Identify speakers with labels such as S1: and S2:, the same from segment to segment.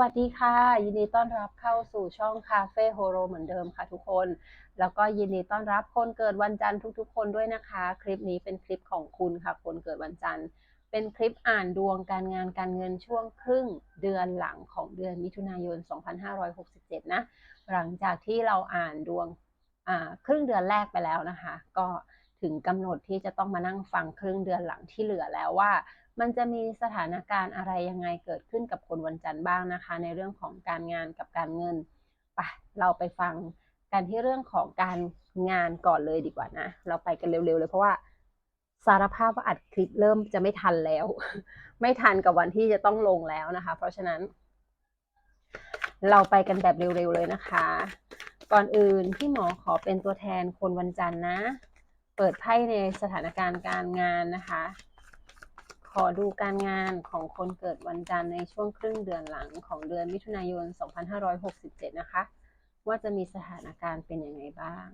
S1: วัสดีค่ะ ยินดีต้อนรับเข้าสู่ช่องคาเฟ่โฮโรเหมือนเดิมค่ะทุกคน แล้วก็ยินดีต้อนรับคนเกิดวันจันทร์ทุกๆ คนด้วยนะคะ คลิปนี้เป็นคลิปของคุณค่ะ คนเกิดวันจันทร์ เป็นคลิปอ่านดวงการงานการเงินช่วงครึ่งเดือนหลังของเดือนมิถุนายน 2567 นะ หลังจากที่เราอ่านดวงครึ่งเดือนแรกไปแล้วนะคะ ก็ ถึงกำหนดที่จะต้องมานั่งฟังครึ่งเดือนหลังที่เหลือแล้วว่า มันจะมีสถานการณ์อะไรยังไงเกิดขึ้นกับคนวันจันทร์บ้างนะคะ ในเรื่องของการงานกับการเงินไปเราไปฟังกันที่เรื่องของการงานก่อนเลยดีกว่านะ เราไปกันเร็วๆเลยเพราะว่าสารภาพว่าอัดคลิปเริ่มจะไม่ทันแล้ว ไม่ทันกับวันที่จะต้องลงแล้วนะคะ เพราะฉะนั้น เราไปกันแบบเร็วๆเลยนะคะ ก่อนอื่นพี่หมอขอเป็นตัวแทนคนวันจันทร์นะ เปิดไพ่ในสถานการณ์การงานนะคะ ขอดูการงานของคนเกิดวันจันทร์ในช่วงครึ่งเดือนหลังของเดือนมิถุนายน 2567 นะคะ ว่าจะมีสถานการณ์เป็นยังไงบ้าง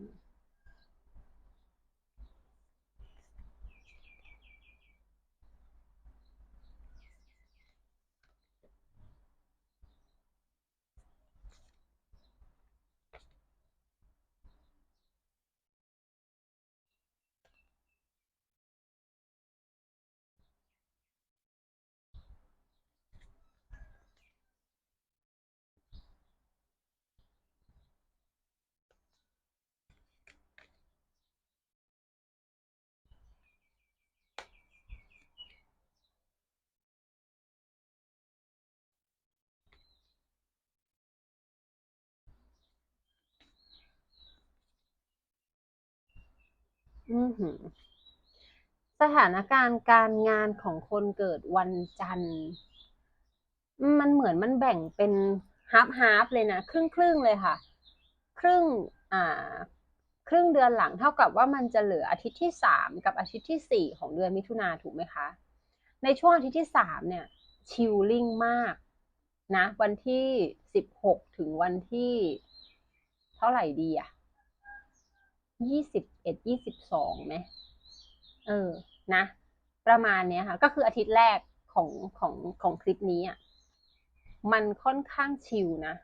S1: สถานการณ์การงานของคนเกิดวันจันทร์ มันเหมือนมันแบ่งเป็นฮาร์ฟฮาร์ฟเลยนะ ครึ่งครึ่งเลยค่ะ ครึ่งอ่าครึ่งเดือนหลังเท่ากับว่ามันจะเหลืออาทิตย์ที่สามกับอาทิตย์ที่สี่ของเดือนมิถุนาถูกไหมคะ ในช่วงอาทิตย์ที่สามเนี่ยชิลลิ่งมากนะ วันที่สิบหกถึงวันที่ เท่าไหร่ดีอะ ยี่สิบเอ็ดยี่สิบสองไหมเออนะ ประมาณเนี้ยค่ะ ก็คืออาทิตย์แรกของของของคลิปนี้อะมันค่อนข้างชิลนะ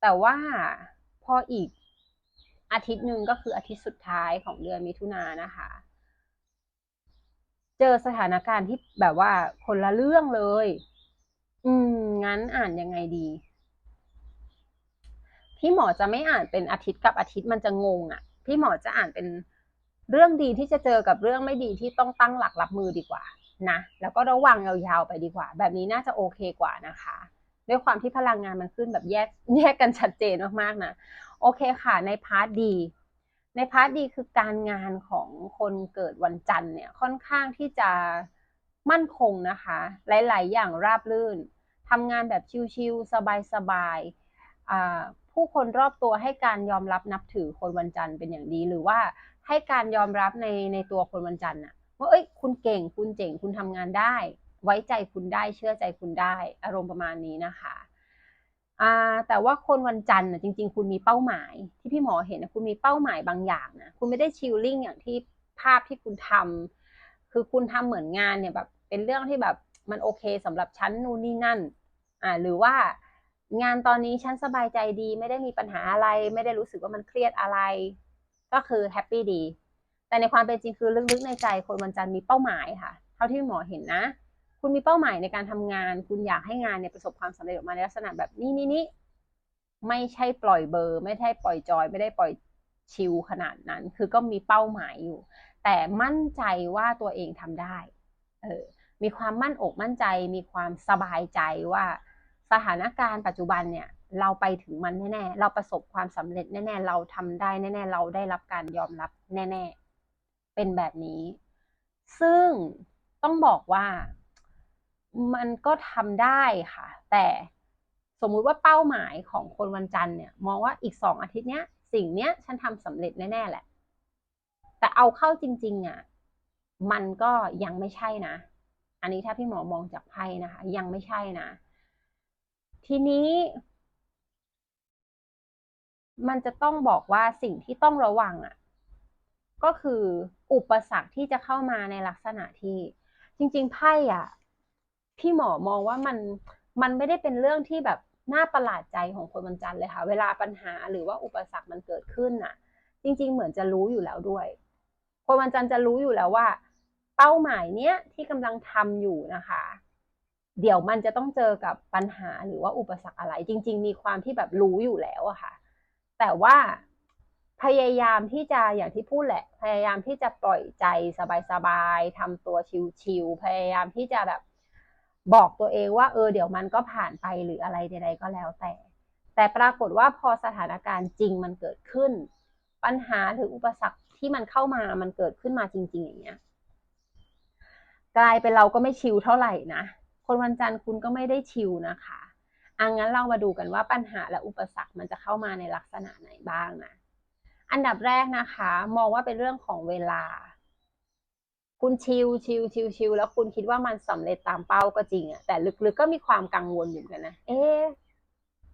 S1: แต่ว่าพออีกอาทิตย์หนึ่งก็คืออาทิตย์สุดท้ายของเดือนมิถุนายนนะคะ เจอสถานการณ์ที่แบบว่าคนละเรื่องเลย อืม งั้นอ่านยังไงดี พี่หมอจะไม่อ่านเป็นอาทิตย์กับอาทิตย์มันจะงงอะ่ะ พี่หมอจะอ่านเป็นเรื่องดีที่จะเจอกับเรื่องไม่ดีที่ต้องตั้งหลักรับมือดีกว่านะแล้วก็ระวังยาวๆไปดีกว่า แบบนี้น่าจะโอเคกว่านะคะ ด้วยความที่พลังงานมันขึ้นแบบแยกแยกกันชัดเจนมากๆนะโอเคค่ะในพาร์ทดี ในพาร์ทดีคือการงานของคนเกิดวันจันทร์เนี่ยค่อนข้างที่จะมั่นคงนะคะ หลาย ๆ อย่างราบรื่นทำงานแบบชิลๆสบายๆ ผู้คนรอบตัวให้การยอมรับนับถือคนวันจันทร์เป็นอย่างดี หรือว่าให้การยอมรับในในตัวคนวันจันทร์อะว่าเอ้ย คุณเก่งคุณเจ๋งคุณทำงานได้ ไว้ใจคุณได้เชื่อใจคุณได้ อารมณ์ประมาณนี้นะคะอ่าแต่ว่าคนวันจันทร์จริง ๆ คุณมีเป้าหมาย ที่พี่หมอเห็นนะคุณมีเป้าหมายบางอย่างนะคุณไม่ได้ชิลลิ่งอย่างที่ภาพที่คุณทำคือคุณทำเหมือนงานเนี่ยแบบเป็นเรื่องที่แบบมันโอเคสำหรับฉันนู่นนี่นั่นอ่าหรือว่า งานตอนนี้ฉันสบายใจดี ไม่ได้มีปัญหาอะไร ไม่ได้รู้สึกว่ามันเครียดอะไร ก็คือแฮปปี้ดี แต่ในความเป็นจริงคือลึกๆในใจคนวันจันทร์มีเป้าหมายค่ะ เท่าที่หมอเห็นนะ คุณมีเป้าหมายในการทำงาน คุณอยากให้งานเนี่ยประสบความสำเร็จออกมาในลักษณะแบบนี้นี่นี่ไม่ใช่ปล่อยเบอร์ ไม่ใช่ปล่อยจอย ไม่ได้ปล่อยชิลขนาดนั้น คือก็มีเป้าหมายอยู่ แต่มั่นใจว่าตัวเองทำได้ เออ มีความมั่นอกมั่นใจ มีความสบายใจว่า สถานการณ์ปัจจุบันเนี่ยเราไปถึงมันแน่ๆ เราประสบความสำเร็จแน่ๆ เราทำได้แน่ๆ เราได้รับการยอมรับแน่ๆ เป็นแบบนี้ ซึ่งต้องบอกว่ามันก็ทำได้ค่ะ แต่สมมุติว่าเป้าหมายของคนวันจันทร์เนี่ย มองว่าอีกสองอาทิตย์เนี้ย สิ่งเนี้ยฉันทำสำเร็จแน่ๆแหละ แต่เอาเข้าจริง ๆอะมันก็ยังไม่ใช่นะ อันนี้ถ้าพี่หมอมองจากไพ่นะคะ ยังไม่ใช่นะ ทีนี้ มันจะต้องบอกว่าสิ่งที่ต้องระวังอะ ก็คืออุปสรรคที่จะเข้ามาในลักษณะที่ จริง ๆ ไพ่อะพี่หมอมองว่ามันมันไม่ได้เป็นเรื่องที่แบบน่าประหลาดใจของคนวันจันทร์เลยค่ะ เวลาปัญหาหรือว่าอุปสรรคมันเกิดขึ้นน่ะ จริง ๆ เหมือนจะรู้อยู่แล้วด้วย คนวันจันทร์จะรู้อยู่แล้วว่า เป้าหมายเนี้ยที่กำลังทำอยู่นะคะ เดี๋ยวมันจะต้องเจอกับปัญหาหรือว่าอุปสรรคอะไร จริง ๆ มีความที่แบบรู้อยู่แล้วอะค่ะ แต่ว่าพยายามที่จะอย่างที่พูดแหละ พยายามที่จะปล่อยใจสบายๆทำตัวชิลๆพยายามที่จะแบบบอกตัวเองว่า เออเดี๋ยวมันก็ผ่านไปหรืออะไรใดๆก็แล้วแต่ แต่ปรากฏว่าพอสถานการณ์จริงมันเกิดขึ้น ปัญหาหรืออุปสรรคที่มันเข้ามามันเกิดขึ้นมาจริง ๆ อย่างเงี้ยกลายเป็นเราก็ไม่ชิลเท่าไหร่นะ คนวันจันทร์คุณก็ไม่ได้ชิลนะคะอังั้นเรามาดูกันว่าปัญหาและอุปสรรคมันจะเข้ามาในลักษณะไหนบ้างนะ อันดับแรกนะคะ มองว่าเป็นเรื่องของเวลา คุณชิลชิลชิลชิลแล้วคุณคิดว่ามันสำเร็จตามเป้าก็จริงอะแต่ลึกๆก็มีความกังวลอยู่กันนะ เอ๊ะ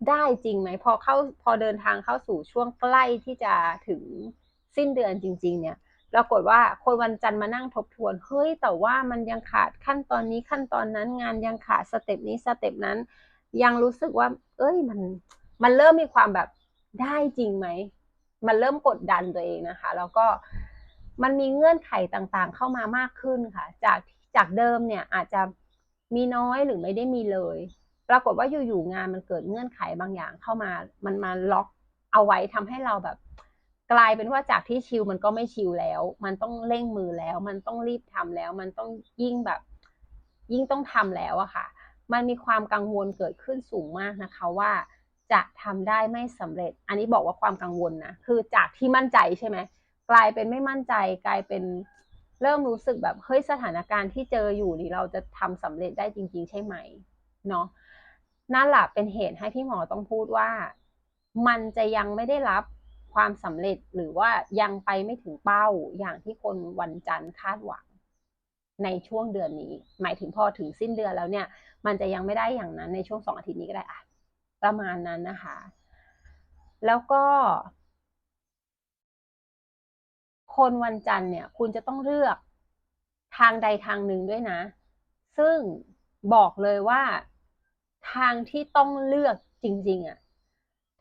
S1: ได้จริงไหมพอเข้าพอเดินทางเข้าสู่ช่วงใกล้ที่จะถึงสิ้นเดือนจริง ๆ เนี่ย ปรากฏว่าคนวันจันทร์มานั่งทบทวน เฮ้ย แต่ว่ามันยังขาดขั้นตอนนี้ขั้นตอนนั้นงานยังขาดสเต็ปนี้สเต็ปนั้น ยังรู้สึกว่า เอ้ยมันมันเริ่มมีความแบบได้จริงไหม มันเริ่มกดดันตัวเองนะคะ แล้วก็มันมีเงื่อนไขต่างๆ เข้ามามากขึ้นค่ะ จากจากเดิมเนี่ยอาจจะมีน้อยหรือไม่ได้มีเลย ปรากฏว่าอยู่ๆงานมันเกิดเงื่อนไขบางอย่างเข้ามา มันมาล็อกเอาไว้ทำให้เราแบบ กลายเป็นว่าจากที่ชิลมันก็ไม่ชิลแล้ว มันต้องเร่งมือแล้ว มันต้องรีบทำแล้ว มันต้องยิ่งแบบ ยิ่งต้องทำแล้วอะค่ะ มันมีความกังวลเกิดขึ้นสูงมากนะคะว่าจะทำได้ไม่สำเร็จ อันนี้บอกว่าความกังวลนะ คือจากที่มั่นใจใช่ไหม กลายเป็นไม่มั่นใจ กลายเป็นเริ่มรู้สึกแบบเฮ้ยสถานการณ์ที่เจออยู่นี่เราจะทำสำเร็จได้จริง ๆ ใช่ไหมเนาะนั่นแหละเป็นเหตุให้พี่หมอต้องพูดว่า มันจะยังไม่ได้รับ ความสำเร็จหรือว่ายังไปไม่ถึงเป้าอย่างที่คนวันจันทร์คาดหวังในช่วงเดือนนี้ หมายถึงพอถึงสิ้นเดือนแล้วเนี่ย มันจะยังไม่ได้อย่างนั้นในช่วงสองอาทิตย์นี้ก็ได้อะประมาณนั้นนะคะ แล้วก็ คนวันจันทร์เนี่ย คุณจะต้องเลือกทางใดทางหนึ่งด้วยนะ ซึ่งบอกเลยว่าทางที่ต้องเลือกจริง ๆอะ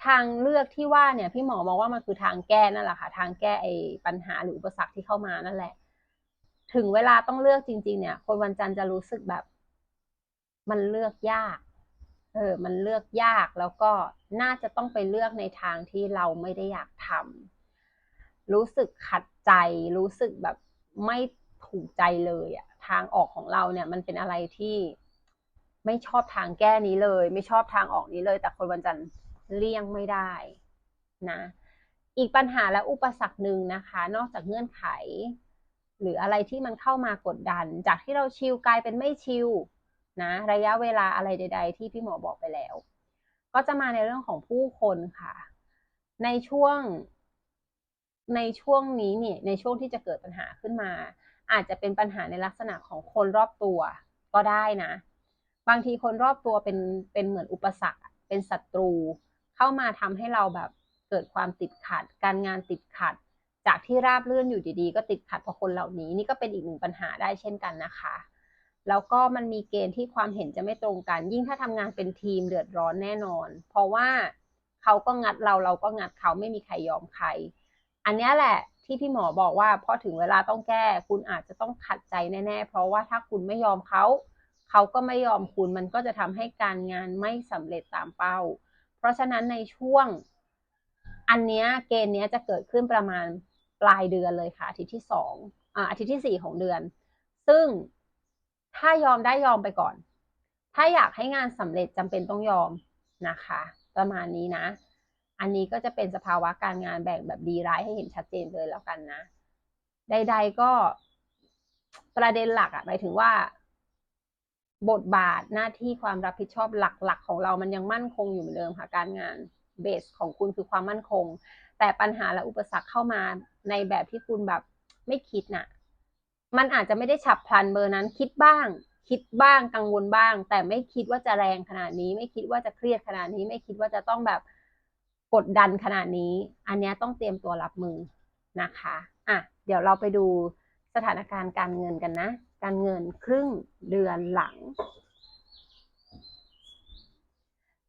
S1: ทางเลือกที่ว่าเนี่ยพี่หมอมองว่ามันคือทางแก้นั่นแหละค่ะ ทางแก้ไอ้ปัญหาหรืออุปสรรคที่เข้ามานั่นแหละ ถึงเวลาต้องเลือกจริง ๆ เนี่ย คนวันจันทร์จะรู้สึกแบบ มันเลือกยาก เออ มันเลือกยากแล้วก็น่าจะต้องไปเลือกในทางที่เราไม่ได้อยากทำรู้สึกขัดใจ รู้สึกแบบไม่ถูกใจเลยอะทางออกของเราเนี่ย มันเป็นอะไรที่ไม่ชอบทางแก้นี้เลย ไม่ชอบทางออกนี้เลย แต่คนวันจันทร์ เลี่ยงไม่ได้นะอีกปัญหาและอุปสรรคหนึ่งนะคะ นอกจากเงื่อนไข หรืออะไรที่มันเข้ามากดดัน จากที่เราชิลกลายเป็นไม่ชิลนะระยะเวลาอะไรใด ๆ ที่พี่หมอบอกไปแล้ว ก็จะมาในเรื่องของผู้คนค่ะ ในช่วง ในช่วงนี้เนี่ยในช่วงที่จะเกิดปัญหาขึ้นมา อาจจะเป็นปัญหาในลักษณะของคนรอบตัวก็ได้นะ บางทีคนรอบตัวเป็นเป็นเหมือนอุปสรรค เป็นศัตรูเข้ามาทำให้เราแบบเกิดความติดขัด การงานติดขัด จากที่ราบเรื่อนอยู่ดีๆ ก็ติดขัดเพราะคนเหล่านี้ นี่ก็เป็นอีกหนึ่งปัญหาได้เช่นกันนะคะ แล้วก็มันมีเกณฑ์ที่ความเห็นจะไม่ตรงกัน ยิ่งถ้าทำงานเป็นทีมเดือดร้อนแน่นอน เพราะว่าเขาก็งัดเราเราก็งัดเขาไม่มีใครยอมใคร อันนี้แหละที่พี่หมอบอกว่าพอถึงเวลาต้องแก้ คุณอาจจะต้องขัดใจแน่ ๆ เพราะว่าถ้าคุณไม่ยอมเขา เขาก็ไม่ยอมคุณมันก็จะทำให้การงานไม่สำเร็จตามเป้า เพราะฉะนั้นในช่วง อันเนี้ยเกณฑ์เนี้ยจะเกิดขึ้นประมาณปลายเดือนเลยค่ะ อาทิตย์ที่สองอ่าอาทิตย์ที่สี่ของเดือน ซึ่งถ้ายอมได้ยอมไปก่อน ถ้าอยากให้งานสำเร็จจำเป็นต้องยอมนะคะ ประมาณนี้นะ อันนี้ก็จะเป็นสภาวะการงานแบ่งแบบดีร้ายให้เห็นชัดเจนเลยแล้วกันนะ ใด ๆก็ประเด็นหลักอะหมายถึงว่า บทบาทหน้าที่ความรับผิดชอบหลักๆ ของเรามันยังมั่นคงอยู่เหมือนเดิมค่ะการงานเบสของคุณคือความมั่นคง แต่ปัญหาและอุปสรรคเข้ามาในแบบที่คุณแบบไม่คิดน่ะ มันอาจจะไม่ได้ฉับพลันเบอร์นั้น คิดบ้าง คิดบ้างกังวลบ้าง แต่ไม่คิดว่าจะแรงขนาดนี้ ไม่คิดว่าจะเครียดขนาดนี้ ไม่คิดว่าจะต้องแบบกดดันขนาดนี้ อันนี้ต้องเตรียมตัวรับมือนะคะอะเดี๋ยวเราไปดูสถานการณ์การเงินกันนะ การเงินครึ่งเดือนหลัง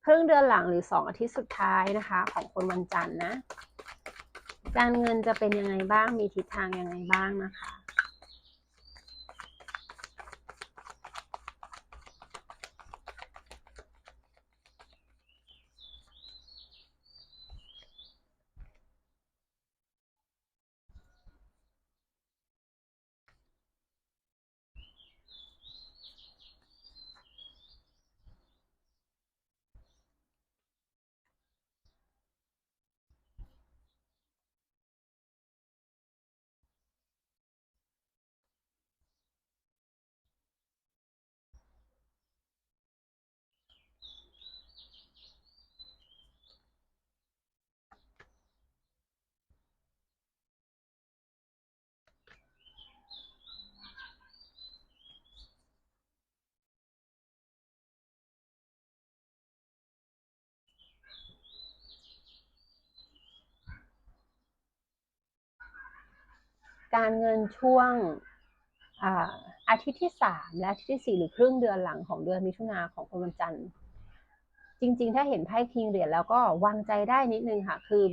S1: ครึ่งเดือนหลังหรือสองอาทิตย์สุดท้ายนะคะ ของคนวันจันทร์นะ การเงินจะเป็นยังไงบ้างมีทิศทางยังไงบ้างนะคะ การเงินช่วงอาอาทิตย์ที่สามและอาทิตย์ที่สี่หรือครึ่งเดือนหลังของเดือนมิถุนาของคนวันจันทร์ จริง ๆ ถ้าเห็นไพ่คิงเหรียญแล้วก็วางใจได้นิดนึงค่ะ คือ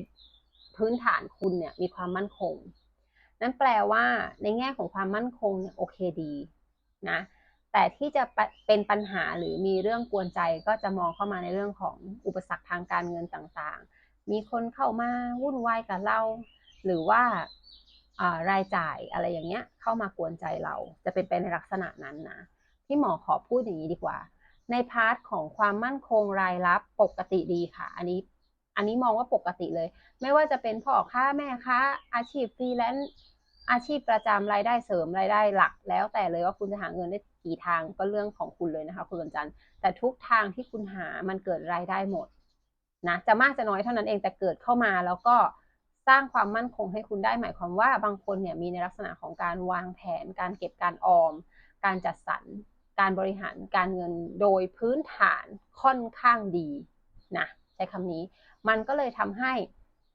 S1: พื้นฐานคุณเนี่ยมีความมั่นคง นั่นแปลว่าในแง่ของความมั่นคงเนี่ยโอเคดีนะแต่ที่จะเป็นปัญหาหรือมีเรื่องกวนใจก็จะมองเข้ามาในเรื่องของอุปสรรคทางการเงินต่างๆ มีคนเข้ามาวุ่นวายกับเรา หรือว่า รายจ่ายอะไรอย่างเงี้ยเข้ามากวนใจเราจะเป็นไปในลักษณะนั้นนะพี่หมอขอพูดอย่างนี้ดีกว่า ในพาร์ทของความมั่นคงรายรับปกติดีค่ะ อันนี้อันนี้มองว่าปกติเลย ไม่ว่าจะเป็นพ่อค้าแม่ค้าอาชีพฟรีแลนซ์อาชีพประจำรายได้เสริมรายได้หลัก แล้วแต่เลยว่าคุณจะหาเงินได้กี่ทางก็เรื่องของคุณเลยนะคะคุณวันจันทร์แต่ทุกทางที่คุณหามันเกิดรายได้หมดนะจะมากจะน้อยเท่านั้นเองแต่เกิดเข้ามาแล้วก็ สร้างความมั่นคงให้คุณได้หมายความว่าบางคนเนี่ยมีในลักษณะของการวางแผน การเก็บการออม การจัดสรร การบริหารการเงินโดยพื้นฐานค่อนข้างดีนะใช้คำนี้ มันก็เลยทำให้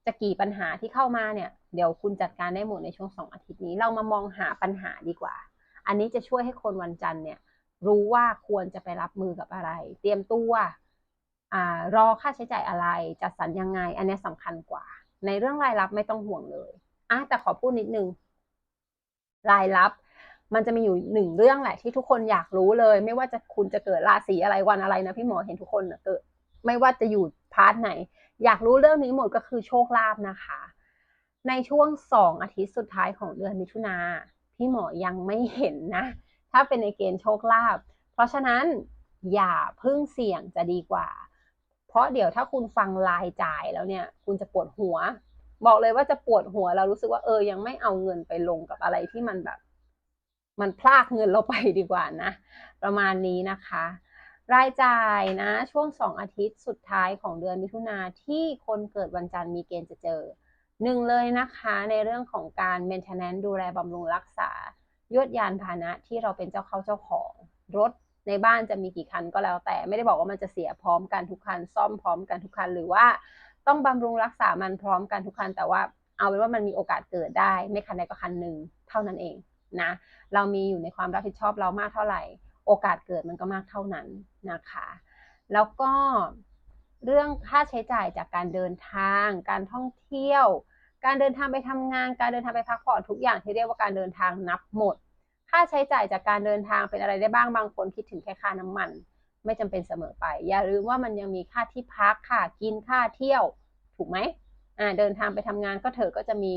S1: จะกี่ปัญหาที่เข้ามาเนี่ยเดี๋ยวคุณจัดการได้หมดในช่วงสองอาทิตย์นี้ เรามามองหาปัญหาดีกว่า อันนี้จะช่วยให้คนวันจันทร์เนี่ยรู้ว่าควรจะไปรับมือกับอะไร เตรียมตัวอรอค่าใช้จ่ายอะไรจัดสรรยังไง อันนี้สำคัญกว่า ในเรื่องรายรับไม่ต้องห่วงเลยอะแต่ขอพูดนิดนึงรายรับ มันจะมีอยู่หนึ่งเรื่องแหละ ที่ทุกคนอยากรู้เลย ไม่ว่าจะคุณจะเกิดราศีอะไรวันอะไรนะพี่หมอเห็นทุกคนเกิดไม่ว่าจะอยู่พาร์ทไหน อยากรู้เรื่องนี้หมดก็คือโชคลาภนะคะ ในช่วงสองอาทิตย์สุดท้ายของเดือนมิถุนาพี่หมอยังไม่เห็นนะ ถ้าเป็นในเกณฑ์โชคลาภเพราะฉะนั้นอย่าพึ่งเสี่ยงจะดีกว่า เพราะเดี๋ยวถ้าคุณฟังรายจ่ายแล้วเนี่ยคุณจะปวดหัว บอกเลยว่าจะปวดหัวเรารู้สึกว่าเออยังไม่เอาเงินไปลงกับอะไรที่มันแบบ มันพลากเงินเราไปดีกว่านะ ประมาณนี้นะคะ รายจ่ายนะ ช่วงสองอาทิตย์สุดท้ายของเดือนมิถุนาที่คนเกิดวันจันทร์มีเกณฑ์จะเจอหนึ่งเลยนะคะในเรื่องของการ maintenance ดูแลบำรุงรักษายวดยานพาหนะที่เราเป็นเจ้าเข้าเจ้าของ รถ ในบ้านจะมีกี่คันก็แล้วแต่ไม่ได้บอกว่ามันจะเสียพร้อมกันทุกคัน ซ่อมพร้อมกันทุกคัน หรือว่าต้องบำรุงรักษามันพร้อมกันทุกคัน แต่ว่าเอาเป็นว่ามันมีโอกาสเกิดได้ ไม่คันใดก็คันหนึ่งเท่านั้นเองนะเรามีอยู่ในความรับผิดชอบเรามากเท่าไหร่ โอกาสเกิดมันก็มากเท่านั้นนะคะ แล้วก็เรื่องค่าใช้จ่ายจากการเดินทาง การท่องเที่ยว การเดินทางไปทำงาน การเดินทางไปพักผ่อนทุกอย่างที่เรียกว่าการเดินทางนับหมด ค่าใช้จ่ายจากการเดินทางเป็นอะไรได้บ้างบางคนคิดถึงแค่ค่าน้ำมัน ไม่จำเป็นเสมอไป อย่าลืมว่ามันยังมีค่าที่พักค่ากินค่าเที่ยว ถูกไหมอ่าเดินทางไปทำงานก็เถอะก็จะมี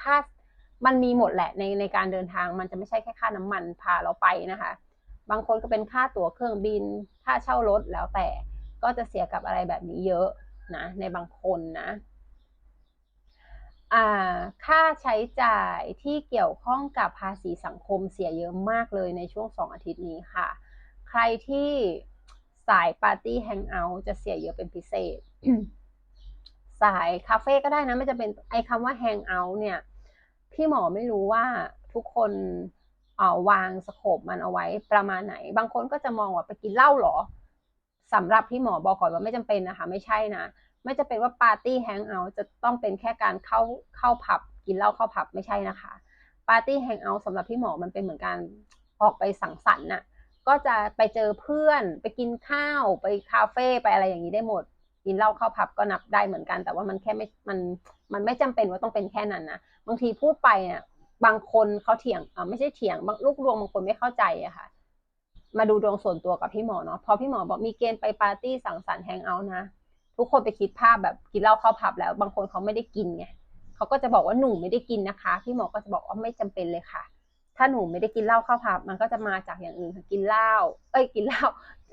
S1: ค่ามันมีหมดแหละในในการเดินทางมันจะไม่ใช่แค่ค่าน้ำมันพาเราไปนะคะ บางคนก็เป็นค่าตั๋วเครื่องบิน ค่าเช่ารถแล้วแต่ก็จะเสียกับอะไรแบบนี้เยอะนะในบางคนนะ ค่าใช้จ่ายที่เกี่ยวข้องกับภาษีสังคมเสียเยอะมากเลยในช่วงสองอาทิตย์นี้ค่ะ ใครที่สายปาร์ตี้แฮงเอาท์จะเสียเยอะเป็นพิเศษ สายคาเฟ่ก็ได้นะไม่จะเป็นไอ้คำว่าแฮงเอาท์เนี่ย พี่หมอไม่รู้ว่าทุกคนเอาวางสโคปมันเอาไว้ประมาณไหน บางคนก็จะมองว่าไปกินเหล้าหรอสำหรับพี่หมอบอกก่อนว่าไม่จำเป็นนะคะ ไม่ใช่นะ ไม่จะเป็นว่าปาร์ตี้แฮงเอาท์จะต้องเป็นแค่การเข้าเข้าผับกินเหล้าเข้าผับไม่ใช่นะคะปาร์ตี้แฮงเอาท์สำหรับพี่หมอมันเป็นเหมือนการออกไปสังสรรค์น่ะก็จะไปเจอเพื่อนไปกินข้าวไปคาเฟ่ไปอะไรอย่างนี้ได้หมด กินเหล้าเข้าผับก็นับได้เหมือนกัน แต่ว่ามันแค่ไม่มันมันไม่จำเป็นว่าต้องเป็นแค่นั้นนะบางทีพูดไปเนี่ยบางคนเขาเถียงอ่าไม่ใช่เถียงบางลูกดวงบางคนไม่เข้าใจอะค่ะ มาดูดวงส่วนตัวกับพี่หมอเนาะพอพี่หมอบอกมีเกณฑ์ไปปาร์ตี้สังสรรค์แฮงเอาท์นะ ทุกคนไปคิดภาพแบบกินเหล้าเข้าผับแล้ว บางคนเขาไม่ได้กินไงเขาก็จะบอกว่าหนูไม่ได้กินนะคะ พี่หมอก็จะบอกว่าไม่จำเป็นเลยค่ะ ถ้าหนูไม่ได้กินเหล้าเข้าผับ มันก็จะมาจากอย่างอื่นค่ะกินเหล้าเอ้ยกินเหล้า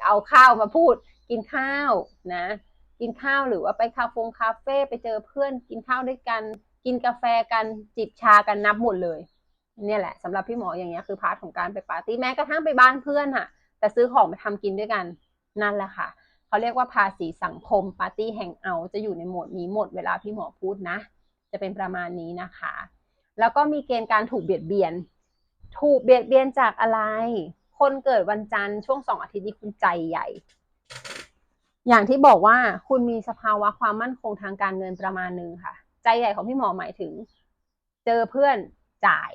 S1: เอาข้าวมาพูด กินข้าวนะ กินข้าวหรือว่าไปคาเฟงคาเฟ่ไปเจอเพื่อน กินข้าวด้วยกัน กินกาแฟกันจิบชากันนับหมดเลยเนี่ยแหละสำหรับพี่หมออย่างเงี้ยคือพาร์ทของการไปปาร์ตี้แม้กระทั่งไปบ้านเพื่อนค่ะ แต่ซื้อของไปทำกินด้วยกันนั่นแหละค่ะ เขาเรียกว่าภาษีสังคมปาร์ตี้แห่งเอาจะอยู่ในโหมดนี้หมดเวลาพี่หมอพูดนะ จะเป็นประมาณนี้นะคะ แล้วก็มีเกณฑ์การถูกเบียดเบียน ถูกเบียดเบียนจากอะไร คนเกิดวันจันทร์ช่วงสองอาทิตย์นี้คุณใจใหญ่ อย่างที่บอกว่าคุณมีสภาวะความมั่นคงทางการเงินประมาณนึงค่ะ ใจใหญ่ของพี่หมอหมายถึง เจอเพื่อนจ่าย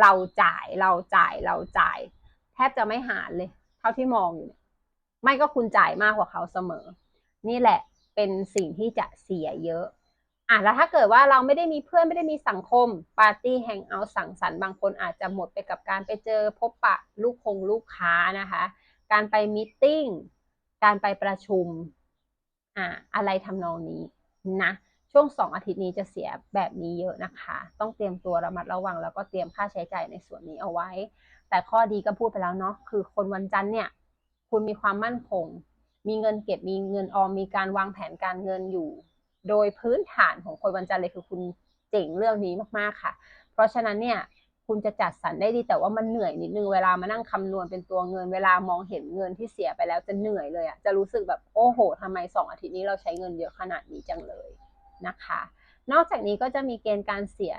S1: เราจ่ายเราจ่ายเราจ่าย แทบจะไม่หารเลย เท่าที่มองอยู่ ไม่ก็คุณจ่ายมากกว่าเขาเสมอ นี่แหละเป็นสิ่งที่จะเสียเยอะอะแล้วถ้าเกิดว่าเราไม่ได้มีเพื่อนไม่ได้มีสังคมปาร์ตี้แฮงเอาสังสรรค์บางคนอาจจะหมดไปกับการไปเจอพบปะลูกคงลูกค้านะคะ การไปมตติ팅การไปประชุมอ่าอะไรทำนองนี้นะช่วงสองอาทิตย์นี้จะเสียแบบนี้เยอะนะคะ ต้องเตรียมตัวระมัดระวัง แล้วก็เตรียมค่าใช้จ่ายในส่วนนี้เอาไว้ แต่ข้อดีก็พูดไปแล้วเนาะคือคนวันจันทร์เนี่ย คุณมีความมั่นคง มีเงินเก็บ มีเงินออม มีการวางแผนการเงินอยู่ โดยพื้นฐานของคนวันจันทร์เลยคือคุณเจ๋งเรื่องนี้มากๆค่ะ เพราะฉะนั้นเนี่ยคุณจะจัดสรรได้ดีแต่ว่ามันเหนื่อยนิดนึงเวลามานั่งคำนวณเป็นตัวเงิน เวลามองเห็นเงินที่เสียไปแล้วจะเหนื่อยเลยอะจะรู้สึกแบบโอ้โหทำไมสองอาทิตย์นี้เราใช้เงินเยอะขนาดนี้จังเลยนะคะ นอกจากนี้ก็จะมีเกณฑ์การเสีย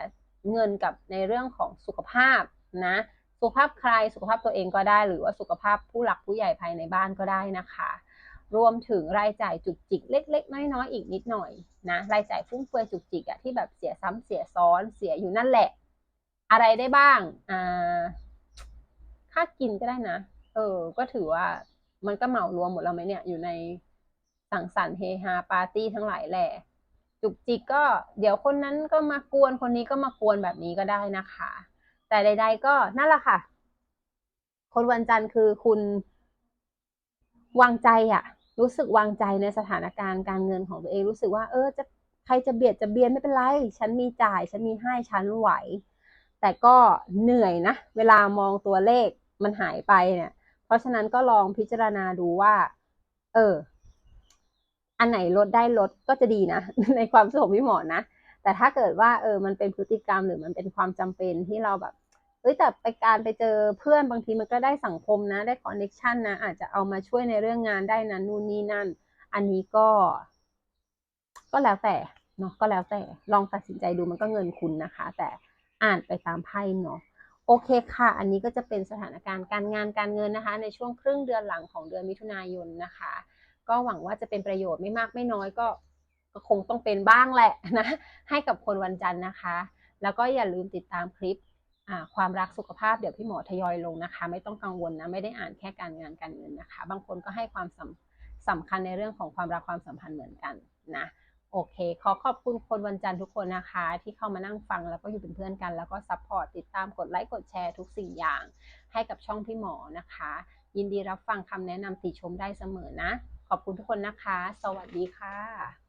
S1: เงินกับในเรื่องของสุขภาพนะ สุขภาพใครสุขภาพตัวเองก็ได้ หรือว่าสุขภาพผู้หลักผู้ใหญ่ภายในบ้านก็ได้นะคะ รวมถึงรายจ่ายจุกจิกเล็ก ๆ น้อยๆอีกนิดหน่อยนะรายจ่ายฟุ่มเฟือยจุกจิกอะที่แบบเสียซ้ำเสียซ้อนเสียอยู่นั่นแหละ อะไรได้บ้างอ่าค่ากินก็ได้นะ เออ ก็ถือว่ามันก็เหมารวมหมดแล้วไหมเนี่ยอยู่ในสังสรรค์เฮฮาปาร์ตี้ทั้งหลายแหละจุกจิกก็เดี๋ยวคนนั้นก็มากวนคนนี้ก็มากวนแบบนี้ก็ได้นะคะ แต่ใด ๆ ก็นั่นแหละค่ะ คนวันจันทร์คือคุณวางใจอะรู้สึกวางใจในสถานการณ์การเงินของตัวเองรู้สึกว่า เออจะใครจะเบียดจะเบียนไม่เป็นไร ฉันมีจ่าย ฉันมีให้ฉันไหว แต่ก็เหนื่อยนะ เวลามองตัวเลขมันหายไปเนี่ย เพราะฉะนั้นก็ลองพิจารณาดูว่า เออ อันไหนลดได้ลดก็จะดีนะ ในความสุขพี่หมอนะ แต่ถ้าเกิดว่า เออ มันเป็นพฤติกรรมหรือมันเป็นความจำเป็นที่เราแบบ เอ้ยแต่ไปการไปเจอเพื่อนบางทีมันก็ได้สังคมนะ ได้คอนเน็ชันนะ อาจจะเอามาช่วยในเรื่องงานได้นะนู่นนี่นั่น อันนี้ก็ ก็แล้วแต่เนาะก็แล้วแต่ลองตัดสินใจดูมันก็เงินคุณนะคะ แต่อ่านไปตามไพ่เนาะโอเคค่ะ อันนี้ก็จะเป็นสถานการณ์การงานการเงินนะคะ ในช่วงครึ่งเดือนหลังของเดือนมิถุนายนนะคะ ก็หวังว่าจะเป็นประโยชน์ไม่มากไม่น้อยก็ก็คงต้องเป็นบ้างแหละนะ ให้กับคนวันจันทร์นะคะ แล้วก็อย่าลืมติดตามคลิป ความรักสุขภาพเดี๋ยวพี่หมอทยอยลงนะคะ ไม่ต้องกังวลนะไม่ได้อ่านแค่การงานการเงินนะคะ บางคนก็ให้ความสำสำคัญในเรื่องของความรักความสัมพันธ์เหมือนกันนะโอเค ขอขอบคุณคนวันจันทร์ทุกคนนะคะ ที่เข้ามานั่งฟังแล้วก็อยู่เป็นเพื่อนกัน แล้วก็ซัพพอร์ตติดตามกดไลค์กดแชร์ทุกสิ่งอย่าง ให้กับช่องพี่หมอนะคะ ยินดีรับฟังคำแนะนำติชมได้เสมอนะ ขอบคุณทุกคนนะคะ สวัสดีค่ะ